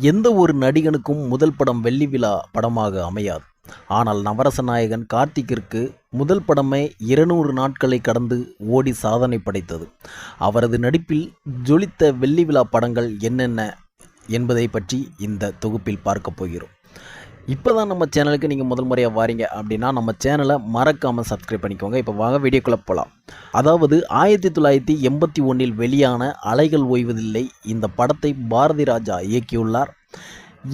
எந்த ஒரு நடிகனுக்கும் முதல் படம் வெள்ளி விழா படமாக அமையாது. ஆனால் நவரச நாயகன் கார்த்திக்கிற்கு முதல் படமே இருநூறு நாட்களை கடந்து ஓடி சாதனை படைத்தது. அவரது நடிப்பில் ஜொலித்த வெள்ளி விழா படங்கள் என்னென்ன என்பதை பற்றி இந்த தொகுப்பில் பார்க்கப் போகிறோம். இப்போ தான் நம்ம சேனலுக்கு நீங்கள் முதல் முறையாக வாரீங்க அப்படின்னா நம்ம சேனலை மறக்காமல் சப்ஸ்கிரைப் பண்ணிக்கோங்க. இப்போ வாங்க வீடியோக்குள்ளே போகலாம் அதாவது ஆயிரத்தி தொள்ளாயிரத்தி எண்பத்தி ஒன்றில் வெளியான அலைகள் ஓய்வதில்லை இந்த படத்தை பாரதி ராஜா இயக்கியுள்ளார்.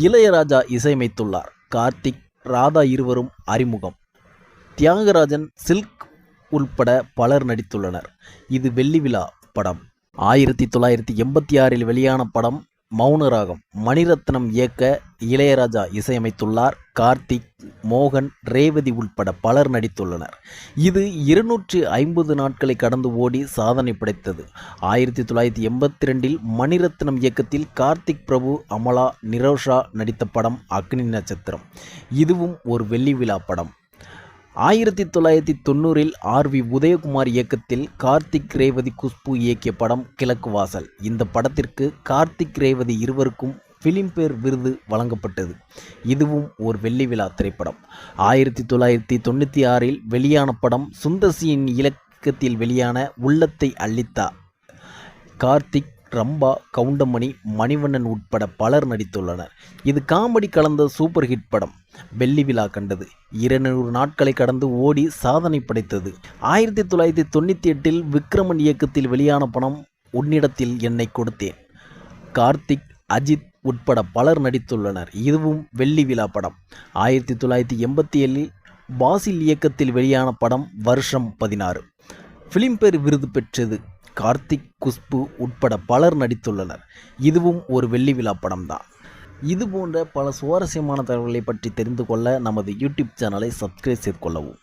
இளையராஜா இசையமைத்துள்ளார். கார்த்திக் ராதா இருவரும் அறிமுகம். தியாகராஜன் சில்க் உள்பட பலர் நடித்துள்ளனர். இது வெள்ளி விழா படம். ஆயிரத்தி தொள்ளாயிரத்தி எண்பத்தி ஆறில் வெளியான படம் மௌனராகம் மணிரத்னம் இயக்க இளையராஜா இசையமைத்துள்ளார். கார்த்திக் மோகன் ரேவதி உள்பட பலர் நடித்துள்ளனர். இது இருநூற்று ஐம்பது நாட்களை கடந்து ஓடி சாதனை படைத்தது. ஆயிரத்தி தொள்ளாயிரத்தி எண்பத்தி ரெண்டில் மணிரத்னம் இயக்கத்தில் கார்த்திக் பிரபு அமலா நிரோஷா நடித்த படம் அக்னி நட்சத்திரம். இதுவும் ஒரு வெள்ளி விழா படம். ஆயிரத்தி தொள்ளாயிரத்தி தொண்ணூறில் ஆர் வி உதயகுமார் இயக்கத்தில் கார்த்திக் ரேவதி குஷ்பு இயக்கிய படம் கிழக்கு வாசல். இந்த படத்திற்கு கார்த்திக் ரேவதி இருவருக்கும் ஃபிலிம்பேர் விருது வழங்கப்பட்டது. இதுவும் ஒரு வெள்ளி விழா திரைப்படம். ஆயிரத்தி தொள்ளாயிரத்தி தொண்ணூற்றி ஆறில் வெளியான படம் சுந்தர்சியின் இலக்கத்தில் வெளியான உள்ளத்தை அள்ளித்தா. கார்த்திக் ரம்பா கவுண்டமணி மணிவண்ணன் உட்பட பலர் நடித்துள்ளனர். இது காமெடி கலந்த சூப்பர் ஹிட் படம். வெள்ளி விழா கண்டது. இருநூறு நாட்களை கடந்து ஓடி சாதனை படைத்தது. ஆயிரத்தி தொள்ளாயிரத்தி தொண்ணூற்றி எட்டில் விக்ரமன் இயக்கத்தில் வெளியான படம் உன்னிடத்தில் என்னை கொடுத்தேன் கார்த்திக் அஜித் உட்பட பலர் நடித்துள்ளனர். இதுவும் வெள்ளி விழா படம். ஆயிரத்தி தொள்ளாயிரத்தி எண்பத்தி ஏழில் பாசில் இயக்கத்தில் வெளியான படம் வருஷம் பதினாறு ஃபிலிம்பேர் விருது பெற்றது கார்த்திக் குஷ்பு உட்பட பலர் நடித்துள்ளனர். இதுவும் ஒரு வெள்ளி விழா படம் தான் இது போன்ற பல சுவாரஸ்யமான தகவல்களை பற்றி தெரிந்து கொள்ள நமது யூடியூப் சேனலை சப்ஸ்கிரைப் செய்து கொள்ளவும்.